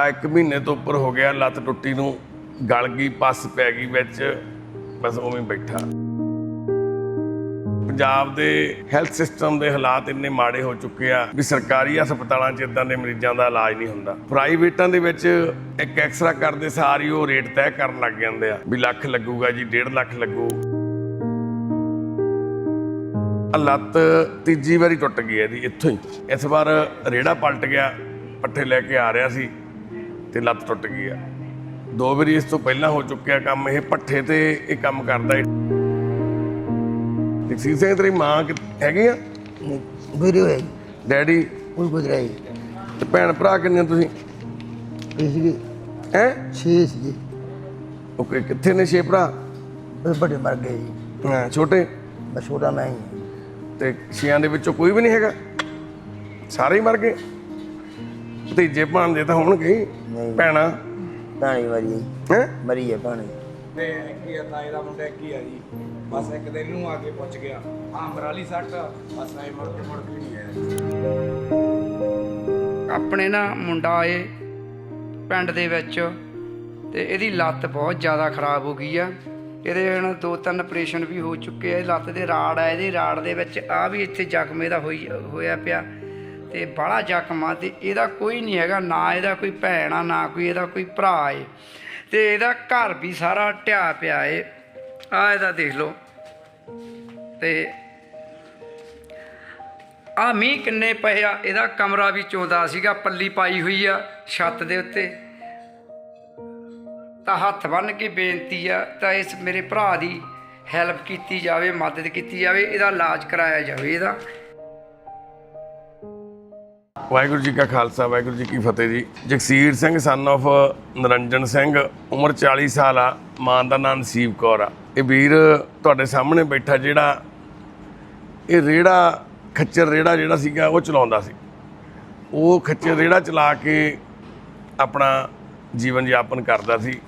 ਆ ਇੱਕ ਮਹੀਨੇ ਤੋਂ ਉੱਪਰ ਹੋ ਗਿਆ, ਲੱਤ ਟੁੱਟੀ ਨੂੰ, ਗਲ ਗਈ, ਪੱਸ ਪੈ ਗਈ ਵਿੱਚ, ਬਸ ਉਵੇਂ ਬੈਠਾ। ਪੰਜਾਬ ਦੇ ਹੈਲਥ ਸਿਸਟਮ ਦੇ ਹਾਲਾਤ ਇੰਨੇ ਮਾੜੇ ਹੋ ਚੁੱਕੇ ਆ ਵੀ ਸਰਕਾਰੀ ਹਸਪਤਾਲਾਂ 'ਚ ਇਦਾਂ ਦੇ ਮਰੀਜ਼ਾਂ ਦਾ ਇਲਾਜ ਨਹੀਂ ਹੁੰਦਾ। ਪ੍ਰਾਈਵੇਟਾਂ ਦੇ ਵਿੱਚ ਇੱਕ ਐਕਸਰਾ ਕਰਦੇ ਸਾਰ ਹੀ ਉਹ ਰੇਟ ਤੈਅ ਕਰਨ ਲੱਗ ਜਾਂਦੇ ਆ, ਵੀ ਲੱਖ ਲੱਗੂਗਾ ਜੀ 1.5 ਲੱਖ ਲੱਗੂ। ਲੱਤ ਤੀਜੀ ਵਾਰੀ ਟੁੱਟ ਗਈ ਹੈ ਇਹਦੀ, ਇੱਥੋਂ ਹੀ। ਇਸ ਵਾਰ ਰੇੜਾ ਪਲਟ ਗਿਆ, ਪੱਠੇ ਲੈ ਕੇ ਆ ਰਿਹਾ ਸੀ। ਤੇ ਲੱਤ ਟੁੱਟ ਗਈ ਆ। ਦੋ ਵਾਰੀ ਇਸ ਤੋਂ ਪਹਿਲਾਂ ਹੋ ਚੁੱਕਿਆ ਕੰਮ ਇਹ ਪੱਠੇ ਤੇ ਇਹ ਕੰਮ ਕਰਦਾ ਹੈ ਜਗਸੀਰ ਸਿੰਘ ਤੇਰੀ ਮਾਂ ਕਿ- ਹੈਗੀ ਆ? ਗੁਰੂ ਹੈ ਡੈਡੀ? ਉਹ ਤੇ ਭੈਣ ਭਰਾ ਕਿੰਨੇ ਤੁਸੀਂ? ਇਸ ਦੀ ਹੈ? ਛੇ ਸੀ ਓਕੇ ਕਿੱਥੇ ਨੇ ਛੇ ਭਰਾ? ਬਸ ਬੜੇ ਮਰ ਗਏ ਜੀ। ਹਾਂ, ਛੋਟੇ? ਬਸ ਛੋਟਾ ਮੈਂ ਹੀ ਹਾਂ। ਤੇ ਛੇਆਂ ਦੇ ਵਿੱਚੋਂ ਕੋਈ ਵੀ ਨਹੀਂ ਹੈਗਾ? ਸਾਰੇ ਹੀ ਮਰ ਗਏ? ਭਤੀਜੇ ਭਾਣਜੇ ਤਾਂ ਹੋਣਗੇ ਹੀ। ਨਹੀਂ। ਭੈਣਾਂ। ਭੈਣੀ ਮਰੀ ਹੈ। ਹੈ? ਮਰੀ ਹੈ ਭੈਣੀ ਤੇ ਕੀ ਆ ਤਾਏ ਦਾ ਮੁੰਡਾ ਕੀ ਆ ਜੀ। ਬਸ ਇੱਕ ਦਿਨ ਨੂੰ ਆ ਕੇ ਪੁੱਛ ਗਿਆ। ਆਂਬਰਾਲੀ ਸੱਟ ਬਸ ਐ ਮੁੜ ਕੇ ਮੁੜ ਕੇ ਨਹੀਂ ਆਇਆ। ਆਪਣੇ ਨਾ ਮੁੰਡਾ ਏ ਪਿੰਡ ਦੇ ਵਿੱਚ। ਤੇ ਇਹਦੀ ਲੱਤ ਬਹੁਤ ਜ਼ਿਆਦਾ ਖਰਾਬ ਹੋ ਗਈ ਆ। ਇਹਦੇ ਹੁਣ ਦੋ ਤਿੰਨ ਆਪਰੇਸ਼ਨ ਵੀ ਹੋ ਚੁੱਕੇ ਆ। ਇਹ ਲੱਤ ਦੇ ਰਾੜ ਆ ਇਹਦੀ ਰਾੜ ਦੇ ਵਿੱਚ ਆ ਵੀ ਇੱਥੇ ਜ਼ਖਮ ਇਹਦਾ ਹੋਈ ਹੋਇਆ ਪਿਆ। ਤੇ ਬਾਹਲਾ ਜ਼ਖਮ ਆ ਤੇ ਇਹਦਾ ਕੋਈ ਨਹੀਂ ਹੈਗਾ, ਨਾ ਇਹਦਾ ਕੋਈ ਭੈਣ ਆ, ਨਾ ਕੋਈ ਇਹਦਾ ਕੋਈ ਭਰਾ ਏ। ਤੇ ਇਹਦਾ ਘਰ ਵੀ ਸਾਰਾ ਢਿਆ ਪਿਆ ਏ। ਆ ਇਹਦਾ ਦੇਖ ਲਓ। ਤੇ ਆ ਮੀਂਹ ਕਿੰਨੇ ਪਏ ਆ, ਇਹਦਾ ਕਮਰਾ ਵੀ ਚੋਂਦਾ ਸੀਗਾ, ਪੱਲੀ ਪਾਈ ਹੋਈ ਆ ਛੱਤ ਦੇ ਉੱਤੇ। ਤਾਂ ਹੱਥ ਬੰਨ ਕੇ ਬੇਨਤੀ ਆ, ਤਾਂ ਇਸ ਮੇਰੇ ਭਰਾ ਦੀ ਹੈਲਪ ਕੀਤੀ ਜਾਵੇ, ਮਦਦ ਕੀਤੀ ਜਾਵੇ, ਇਹਦਾ ਇਲਾਜ ਕਰਾਇਆ ਜਾਵੇ ਇਹਦਾ। ਵਾਹਿਗੁਰੂ ਜੀ ਕਾ ਖਾਲਸਾ, ਵਾਹਿਗੁਰੂ ਜੀ ਕੀ ਫਤਿਹ ਜੀ। ਜਗਸੀਰ ਸਿੰਘ ਸਨ of ਨਰੰਜਨ ਸਿੰਘ, ਉਮਰ 40 ਸਾਲ ਆ, ਮਾਂ ਦਾ ਨਾਮ ਨਸੀਬ ਕੌਰ ਆ। ਇਹ ਵੀਰ ਤੁਹਾਡੇ ਸਾਹਮਣੇ ਬੈਠਾ ਜਿਹੜਾ, ਇਹ ਰੇੜਾ, ਖੱਚਰ ਰੇੜਾ ਜਿਹੜਾ ਸੀਗਾ, ਉਹ ਚਲਾਉਂਦਾ ਸੀ। ਉਹ ਖੱਚਰ ਰੇੜਾ ਚਲਾ ਕੇ ਆਪਣਾ ਜੀਵਨ ਯਾਪਨ ਕਰਦਾ ਸੀ,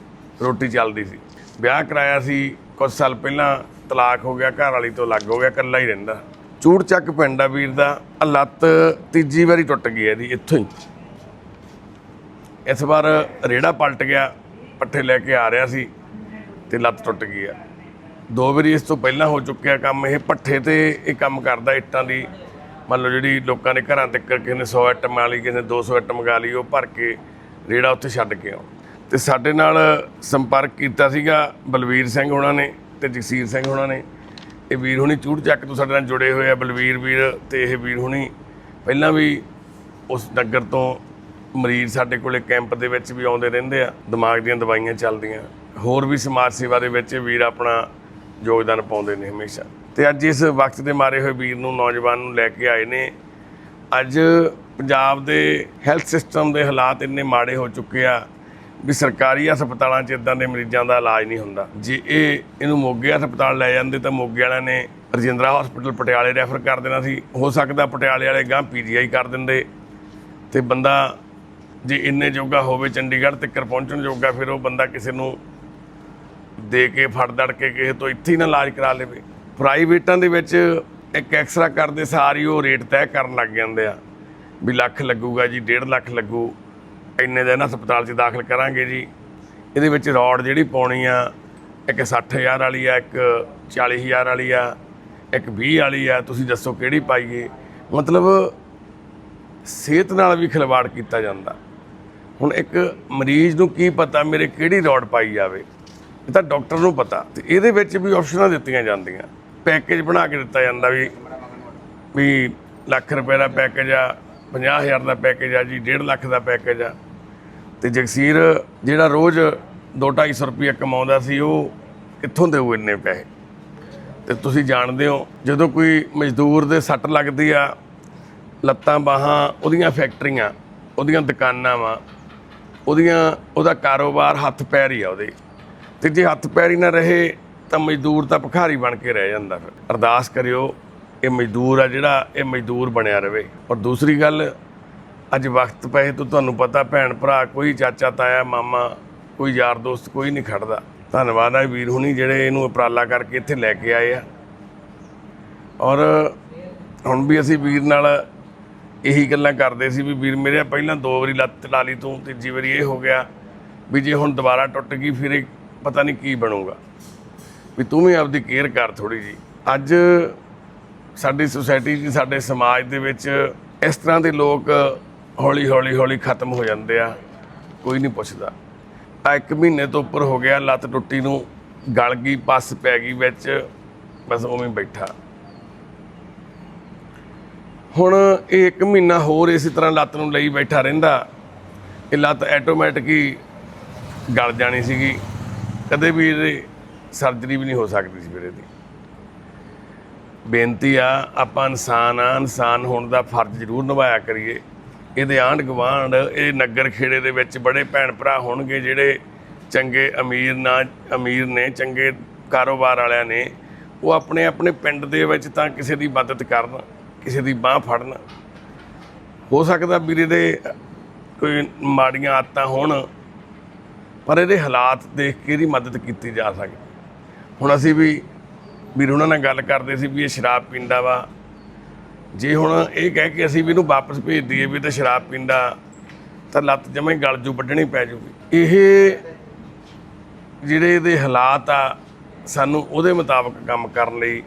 ਰੋਟੀ ਚੱਲਦੀ ਸੀ। ਵਿਆਹ ਕਰਾਇਆ ਸੀ ਕੁਝ ਸਾਲ ਪਹਿਲਾਂ ਤਲਾਕ ਹੋ ਗਿਆ, ਘਰ ਵਾਲੀ ਤੋਂ ਅਲੱਗ ਹੋ ਗਿਆ, ਇਕੱਲਾ ਹੀ ਰਹਿੰਦਾ। ਚੂੜ ਚੱਕ ਪਿੰਡ ਆ ਵੀਰ ਦਾ, ਆਹ ਲੱਤ ਤੀਜੀ ਵਾਰੀ ਟੁੱਟ ਗਈ ਹੈ ਇਹਦੀ, ਇੱਥੋਂ ਹੀ। ਇਸ ਵਾਰ ਰੇੜਾ ਪਲਟ ਗਿਆ, ਪੱਠੇ ਲੈ ਕੇ ਆ ਰਿਹਾ ਸੀ ਤੇ ਲੱਤ ਟੁੱਟ ਗਈ ਆ। ਦੋ ਵਾਰੀ ਇਸ ਤੋਂ ਪਹਿਲਾਂ ਹੋ ਚੁੱਕਿਆ ਕੰਮ ਇਹ, ਪੱਠੇ ਤੇ ਇਹ ਕੰਮ ਕਰਦਾ ਇੱਟਾਂ ਦੀ। ਮੰਨ ਲਓ ਜਿਹੜੀ ਲੋਕਾਂ ਦੇ ਘਰਾਂ ਤੱਕ ਕਿਸੇ ਨੇ 100 ਇੱਟ ਮੰਗਾ ਲਈ ਕਿਸੇ ਨੇ 200 ਇੱਟ ਮੰਗਾ ਲਈ, ਉਹ ਭਰ ਕੇ ਰੇੜਾ ਉੱਥੇ ਛੱਡ ਕੇ ਆਉਂ ਤੇ ਸਾਡੇ ਨਾਲ ਸੰਪਰਕ ਕੀਤਾ ਸੀਗਾ ਬਲਵੀਰ ਸਿੰਘ ਹੋਣਾ ਨੇ ਤੇ ਜਗਸੀਰ ਸਿੰਘ ਹੋਣਾ ਨੇ। ਇਹ ਵੀਰ ਹੁਣੀ ਚੂੜ ਚੱਕ ਤੋਂ ਸਾਡੇ ਨਾਲ ਜੁੜੇ ਹੋਏ ਆ, ਬਲਵੀਰ ਵੀਰ ਤੇ ਇਹ ਵੀਰ ਹੁਣੀ। ਪਹਿਲਾਂ ਵੀ ਉਸ ਨਗਰ ਤੋਂ ਮਰੀਜ਼ ਸਾਡੇ ਕੋਲੇ ਕੈਂਪ ਦੇ ਵਿੱਚ ਵੀ ਆਉਂਦੇ ਰਹਿੰਦੇ ਆ, ਦਿਮਾਗ ਦੀਆਂ ਦਵਾਈਆਂ ਚੱਲਦੀਆਂ। ਹੋਰ ਵੀ ਸਮਾਜ ਸੇਵਾ ਦੇ ਵਿੱਚ ਵੀਰ ਆਪਣਾ ਯੋਗਦਾਨ ਪਾਉਂਦੇ ਨੇ ਹਮੇਸ਼ਾ। ਤੇ ਅੱਜ ਇਸ ਵਕਤ ਦੇ ਮਾਰੇ ਹੋਏ ਵੀਰ ਨੂੰ ਨੌਜਵਾਨ ਨੂੰ ਲੈ ਕੇ ਆਏ ਨੇ। ਅੱਜ ਪੰਜਾਬ ਦੇ ਹੈਲਥ ਸਿਸਟਮ ਦੇ ਹਾਲਾਤ ਇੰਨੇ ਮਾੜੇ ਹੋ ਚੁੱਕੇ ਆ ਵੀ ਸਰਕਾਰੀ ਹਸਪਤਾਲਾਂ 'ਚ ਇਦਾਂ ਦੇ ਮਰੀਜ਼ਾਂ ਦਾ ਇਲਾਜ ਨਹੀਂ ਹੁੰਦਾ। ਜੇ ਇਹ ਇਹਨੂੰ ਮੋਗੇ ਹਸਪਤਾਲ ਲੈ ਜਾਂਦੇ ਤਾਂ ਮੋਗੇ ਵਾਲਿਆਂ ਨੇ ਰਜਿੰਦਰਾ ਹਸਪੀਟਲ ਪਟਿਆਲੇ ਰੈਫਰ ਕਰ ਦੇਣਾ ਸੀ। ਹੋ ਸਕਦਾ ਪਟਿਆਲੇ ਵਾਲੇ ਗਾਂ ਪੀਜੀਆਈ ਕਰ ਦਿੰਦੇ। ਤੇ ਬੰਦਾ ਜੇ ਇੰਨੇ ਜੋਗਾ ਹੋਵੇ ਚੰਡੀਗੜ੍ਹ ਤੱਕ ਪਹੁੰਚਣ ਜੋਗਾ, ਫਿਰ ਉਹ ਬੰਦਾ ਕਿਸੇ ਨੂੰ ਦੇ ਕੇ ਫੜ ਦੜ ਕੇ ਕਿਸੇ ਤੋਂ ਇੱਥੇ ਹੀ ਨਾ ਇਲਾਜ ਕਰਾ ਲਵੇ। ਪ੍ਰਾਈਵੇਟਾਂ ਦੇ ਵਿੱਚ ਇੱਕ ਐਕਸਰਾ ਕਰਦੇ ਸਾਰ ਹੀ ਉਹ ਰੇਟ ਤੈਅ ਕਰਨ ਲੱਗ ਜਾਂਦੇ ਆ। ਵੀ ਲੱਖ ਲੱਗੂਗਾ ਜੀ 1.5 ਲੱਖ ਲੱਗੂ। ਇੰਨੇ ਦਿਨ ਹਸਪਤਾਲ 'ਚ ਦਾਖਲ ਕਰਾਂਗੇ ਜੀ। ਇਹਦੇ ਵਿੱਚ ਰੋਡ ਜਿਹੜੀ ਪਾਉਣੀ ਆ, ਇੱਕ 60000 ਵਾਲੀ ਆ, ਇੱਕ 40000 ਵਾਲੀ ਆ, ਇੱਕ 20 ਵਾਲੀ ਆ, ਤੁਸੀਂ ਦੱਸੋ ਕਿਹੜੀ ਪਾਈਏ? ਮਤਲਬ ਸਿਹਤ ਨਾਲ ਵੀ ਖਿਲਵਾੜ ਕੀਤਾ ਜਾਂਦਾ। ਹੁਣ ਇੱਕ ਮਰੀਜ਼ ਨੂੰ ਕੀ ਪਤਾ ਮੇਰੇ ਕਿਹੜੀ ਰੋਡ ਪਾਈ ਜਾਵੇ? ਇਹ ਤਾਂ ਡਾਕਟਰ ਨੂੰ ਪਤਾ। ਤੇ ਇਹਦੇ ਵਿੱਚ ਵੀ ਆਪਸ਼ਨਾਂ ਦਿੱਤੀਆਂ ਜਾਂਦੀਆਂ। ਪੈਕੇਜ ਬਣਾ ਕੇ ਦਿੱਤਾ ਜਾਂਦਾ ਵੀ ਵੀ ਲੱਖ ਰੁਪਏ ਦਾ ਪੈਕੇਜ ਆ 50000 ਦਾ ਪੈਕੇਜ ਆ ਜੀ 1.5 ਲੱਖ ਦਾ ਪੈਕੇਜ ਆ। ਤੇ ਜਗਸੀਰ, ਜਿਹੜਾ ਰੋਜ਼ 2-250 ਰੁਪਏ ਕਮਾਉਂਦਾ ਸੀ, ਉਹ ਕਿੱਥੋਂ ਦੇਊ ਇੰਨੇ ਪੈਸੇ? ਤੇ ਤੁਸੀਂ ਜਾਣਦੇ ਹੋ, ਜਦੋਂ ਕੋਈ ਮਜ਼ਦੂਰ ਦੇ ਸੱਟ ਲੱਗਦੀ ਆ, ਲੱਤਾਂ ਬਾਹਾਂ, ਉਹਦੀਆਂ ਫੈਕਟਰੀਆਂ, ਉਹਦੀਆਂ ਦੁਕਾਨਾਂ ਵਾ, ਉਹਦੀਆਂ, ਉਹਦਾ ਕਾਰੋਬਾਰ ਹੱਥ ਪੈਰ ਹੀ ਆ ਉਹਦੇ। ਤੇ ਜੇ ਹੱਥ ਪੈਰ ਹੀ ਨਾ ਰਹੇ, ਤਾਂ ਮਜ਼ਦੂਰ ਤਾਂ ਭਿਖਾਰੀ ਬਣ ਕੇ ਰਹਿ ਜਾਂਦਾ ਫਿਰ। ਅਰਦਾਸ ਕਰਿਓ, ਇਹ ਮਜ਼ਦੂਰ ਆ ਜਿਹੜਾ, ਇਹ ਮਜ਼ਦੂਰ ਬਣਿਆ ਰਵੇ। ਔਰ ਦੂਸਰੀ ਗੱਲ ਅੱਜ ਵਕਤ ਪਏ ਤੋਂ ਤੁਹਾਨੂੰ ਪਤਾ ਭੈਣ ਭਰਾ, ਕੋਈ ਚਾਚਾ, ਤਾਇਆ, ਮਾਮਾ, ਕੋਈ ਯਾਰ ਦੋਸਤ, ਕੋਈ ਨਹੀਂ ਖੜਦਾ। ਧੰਨਵਾਦ ਆ ਵੀਰ ਹੁਣੀ ਜਿਹੜੇ ਇਹਨੂੰ ਉਪਰਾਲਾ ਕਰਕੇ ਇੱਥੇ ਲੈ ਕੇ ਆਏ ਆ। ਔਰ ਹੁਣ ਵੀ ਅਸੀਂ ਵੀਰ ਨਾਲ ਇਹੀ ਗੱਲਾਂ ਕਰਦੇ ਸੀ ਵੀ ਵੀਰ ਮੇਰੇ ਪਹਿਲਾਂ ਦੋ ਵਾਰੀ ਲੱਤ ਲਾ ਲਈ ਤੂੰ, ਤੀਜੀ ਵਾਰੀ ਇਹ ਹੋ ਗਿਆ ਵੀ ਜੇ ਹੁਣ ਦੁਬਾਰਾ ਟੁੱਟ ਗਈ ਫਿਰ ਇਹ ਪਤਾ ਨਹੀਂ ਕੀ ਬਣੂਗਾ। ਵੀ ਤੂੰ ਵੀ ਆਪਦੀ ਕੇਅਰ ਕਰ ਥੋੜੀ ਜੀ ਅੱਜ ਸਾਡੀ ਸੁਸਾਇਟੀ 'ਚ ਸਾਡੇ ਸਮਾਜ ਦੇ ਵਿੱਚ ਇਸ ਤਰ੍ਹਾਂ ਦੇ ਲੋਕ ਹੌਲੀ ਹੌਲੀ ਹੌਲੀ ਖਤਮ ਹੋ ਜਾਂਦੇ ਆ। ਕੋਈ ਨਹੀਂ ਪੁੱਛਦਾ। ਆ ਇੱਕ ਮਹੀਨੇ ਤੋਂ ਉੱਪਰ ਹੋ ਗਿਆ, ਲੱਤ ਟੁੱਟੀ ਨੂੰ ਗਲ ਗਈ, ਪੱਸ ਪੈ ਗਈ ਵਿੱਚ, ਬਸ ਉਵੇਂ ਬੈਠਾ। ਹੁਣ ਇਹ ਇੱਕ ਮਹੀਨਾ ਹੋਰ ਇਸੇ ਤਰ੍ਹਾਂ ਲੱਤ ਨੂੰ ਲਈ ਬੈਠਾ ਰਹਿੰਦਾ। ਇਹ ਲੱਤ ਆਟੋਮੈਟਿਕ ਹੀ ਗਲ ਜਾਣੀ ਸੀਗੀ। ਕਦੇ ਵੀ ਇਹਦੇ ਸਰਜਰੀ ਵੀ ਨਹੀਂ ਹੋ ਸਕਦੀ ਸੀ ਮੇਰੇ ਦੀ ਬੇਨਤੀ ਆ, ਆਪਾਂ ਇਨਸਾਨ ਆ, ਇਨਸਾਨ ਹੋਣ ਦਾ ਫਰਜ਼ ਜ਼ਰੂਰ ਨਿਭਾਇਆ ਕਰੀਏ। ਇਹਦੇ ਆਂਢ ਗੁਆਂਢ, ਇਹ ਨਗਰ ਖੇੜੇ ਦੇ ਵਿੱਚ ਬੜੇ ਭੈਣ ਭਰਾ ਹੋਣਗੇ ਜਿਹੜੇ ਚੰਗੇ ਅਮੀਰ ਨਾ, ਅਮੀਰ ਨੇ, ਚੰਗੇ ਕਾਰੋਬਾਰ ਵਾਲਿਆਂ ਨੇ, ਉਹ ਆਪਣੇ ਆਪਣੇ ਪਿੰਡ ਦੇ ਵਿੱਚ ਤਾਂ ਕਿਸੇ ਦੀ ਮਦਦ ਕਰਨ, ਕਿਸੇ ਦੀ ਬਾਹ ਫੜਨ। ਹੋ ਸਕਦਾ ਵੀਰੇ ਦੇ ਕੋਈ ਮਾੜੀਆਂ ਆਦਤਾਂ ਹੋਣ, ਪਰ ਇਹਦੇ ਹਾਲਾਤ ਦੇਖ ਕੇ ਇਹਦੀ ਮਦਦ ਕੀਤੀ ਜਾ ਸਕਦੀ ਹੁਣ ਅਸੀਂ ਵੀ, ਵੀਰ ਉਹਨਾਂ ਨਾਲ ਗੱਲ ਕਰਦੇ ਸੀ ਵੀ ਇਹ ਸ਼ਰਾਬ ਪੀਂਦਾ ਵਾ ਜੇ ਹੁਣ ਇਹ ਕਹਿ ਕੇ ਅਸੀਂ ਵੀ ਇਹਨੂੰ ਵਾਪਸ ਭੇਜ ਦਈਏ ਵੀ ਇਹ ਤਾਂ ਸ਼ਰਾਬ ਪੀਂਦਾ, ਤਾਂ ਲੱਤ ਜਮੇ ਗਲ ਜੂ, ਵੱਢਣੀ ਪੈ ਜੂਗੀ। ਇਹ ਜਿਹੜੇ ਇਹਦੇ ਹਾਲਾਤ ਆ, ਸਾਨੂੰ ਉਹਦੇ ਮੁਤਾਬਕ ਕੰਮ ਕਰਨ ਲਈ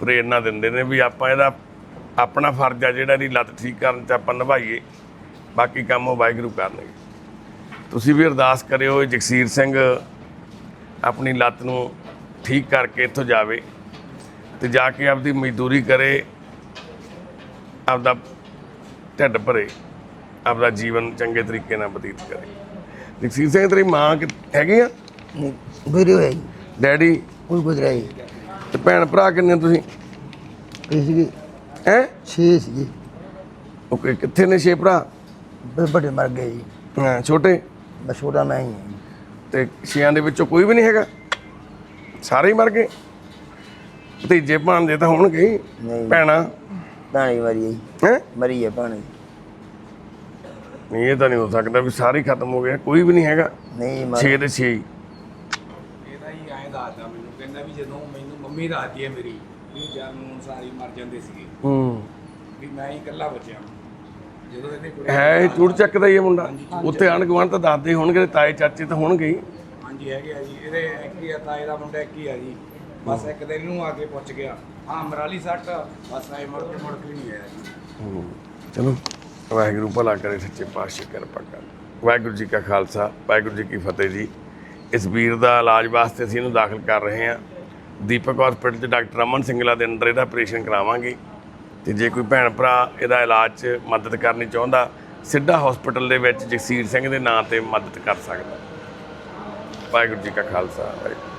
ਪ੍ਰੇਰਣਾ ਦਿੰਦੇ ਨੇ ਵੀ ਆਪਾਂ ਇਹਦਾ ਆਪਣਾ ਫਰਜ਼ ਆ, ਜਿਹੜਾ ਇਹਦੀ ਲੱਤ ਠੀਕ ਕਰਨ ਚ ਆਪਾਂ ਨਿਭਾਈਏ। ਬਾਕੀ ਕੰਮ ਉਹ ਵਾਹਿਗੁਰੂ ਕਰਨਗੇ। ਤੁਸੀਂ ਵੀ ਅਰਦਾਸ ਕਰਿਓ ਜਗਸੀਰ ਸਿੰਘ ਆਪਣੀ ਲੱਤ ਨੂੰ ਠੀਕ ਕਰਕੇ ਇੱਥੋਂ ਜਾਵੇ ਤੇ ਜਾ ਕੇ ਆਪਦੀ ਮਜ਼ਦੂਰੀ ਕਰੇ। ਆਪਦਾ ਢਿੱਡ ਭਰੇ ਆਪਦਾ ਜੀਵਨ ਚੰਗੇ ਤਰੀਕੇ ਨਾਲ ਬਤੀਤ ਕਰੇ। ਜਗਸੀਰ ਸਿੰਘ ਤੇਰੀ ਮਾਂ ਕਿ- ਹੈਗੀ ਆ? ਹੋਏ ਜੀ ਡੈਡੀ? ਕੋਈ ਗੁਜ਼ਰਿਆ ਜੀ ਤੇ ਭੈਣ ਭਰਾ ਕਿੰਨੇ ਤੁਸੀਂ? ਇਹ ਸੀਗੇ। ਹੈ? ਛੇ ਸੀਗੇ। ਉਹ ਕਿ- ਕਿੱਥੇ ਨੇ ਛੇ ਭਰਾ? ਬੜੇ ਵੱਡੇ ਮਰ ਗਏ ਜੀ। ਹਾਂ, ਛੋਟੇ? ਬਸ ਛੋਟਾ ਮੈਂ ਹੀ ਹਾਂ। ਜੀ। ਤੇ ਛੇਆਂ ਦੇ ਵਿੱਚੋਂ ਕੋਈ ਵੀ ਨਹੀਂ ਹੈਗਾ? ਸਾਰੇ ਹੀ ਮਰ ਗਏ? ਭਤੀਜੇ ਭਾਣਜੇ ਤਾਂ ਹੋਣਗੇ ਹੀ। ਨਹੀਂ। ਭੈਣਾਂ? ਭੈਣੀ ਮਰੀ ਹੈ ਹੈ? ਮਰੀ ਹੈ ਭੈਣੀ। ਨਹੀਂ ਇਹ ਤਾਂ ਨਹੀਂ ਹੋ ਸਕਦਾ ਵੀ ਸਾਰੇ ਖਤਮ ਹੋ ਗਏ ਕੋਈ ਵੀ ਨਹੀਂ ਹੈਗਾ। ਨਹੀਂ ਮਰ 6 ਦੇ 6 ਹੀ। ਇਹਦਾ ਹੀ ਐਂ ਦੱਸਦਾ ਮੈਨੂੰ ਕਹਿੰਦਾ ਵੀ ਜਦੋਂ ਮੈਨੂੰ ਮੰਮੀ ਦੱਸਦੀ ਹੈ ਮੇਰੀ ਵੀ ਜਨ ਸਾਰੀ ਮਰ ਜਾਂਦੇ ਸੀਗੇ। ਹੂੰ। ਵੀ ਮੈਂ ਹੀ ਇਕੱਲਾ ਬਚਿਆ। ਜਦੋਂ ਇਹਨੇ ਕੁੜੀ ਹੈ ਇਹ ਚੂੜ ਚੱਕਦਾ ਹੀ ਇਹ ਮੁੰਡਾ। ਉੱਥੇ ਆਣ ਤਾਂ ਦੱਸਦੇ ਹੋਣਗੇ ਤਾਏ ਚਾਚੇ ਤਾਂ ਹੋਣਗੇ ਹੀ। ਹਾਂਜੀ ਹੈਗੇ ਆ ਜੀ। ਇਹਦੇ ਇੱਕ ਹੀ ਆ ਤਾਏ ਦਾ ਮੁੰਡਾ ਇੱਕ ਹੀ ਆ ਜੀ। ਬਸ ਇੱਕ ਦਿਨ ਨੂੰ ਆ ਕੇ ਪੁੱਛ ਗਿਆ ਹਾਂ ਮਰਾਲੀ ਸੱਟ, ਬਸ ਐ ਮੁੜ ਕੇ ਮੁੜ ਕੇ ਨਹੀਂ ਆਇਆ ਜੀ। ਚਲੋ, ਵਾਹਿਗੁਰੂ ਭਲਾ ਕਰੇ, ਸੱਚੇ ਪਾਤਸ਼ਾਹ ਕਿਰਪਾ ਕਰ। ਵਾਹਿਗੁਰੂ ਜੀ ਕਾ ਖਾਲਸਾ, ਵਾਹਿਗੁਰੂ ਜੀ ਕੀ ਫਤਿਹ ਜੀ। ਇਸ ਵੀਰ ਦਾ ਇਲਾਜ ਵਾਸਤੇ ਅਸੀਂ ਇਹਨੂੰ ਦਾਖਲ ਕਰ ਰਹੇ ਹਾਂ। ਦੀਪਕ ਹਸਪੀਟਲ 'ਚ ਡਾਕਟਰ ਅਮਨ ਸਿੰਗਲਾ ਦੇ ਅੰਦਰ ਇਹਦਾ ਆਪਰੇਸ਼ਨ ਕਰਾਵਾਂਗੇ। ਤੇ ਜੇ ਕੋਈ ਭੈਣ ਭਰਾ ਇਹਦਾ ਇਲਾਜ 'ਚ ਮਦਦ ਕਰਨੀ ਚਾਹੁੰਦਾ, ਸਿੱਧਾ ਹਸਪੀਟਲ ਦੇ ਵਿੱਚ ਜਗਸੀਰ ਸਿੰਘ ਦੇ ਨਾਂ ਤੇ ਮਦਦ ਕਰ ਸਕਦਾ। ਵਾਹਿਗੁਰੂ ਜੀ ਕਾ ਖਾਲਸਾ, ਵਾਹਿਗੁਰੂ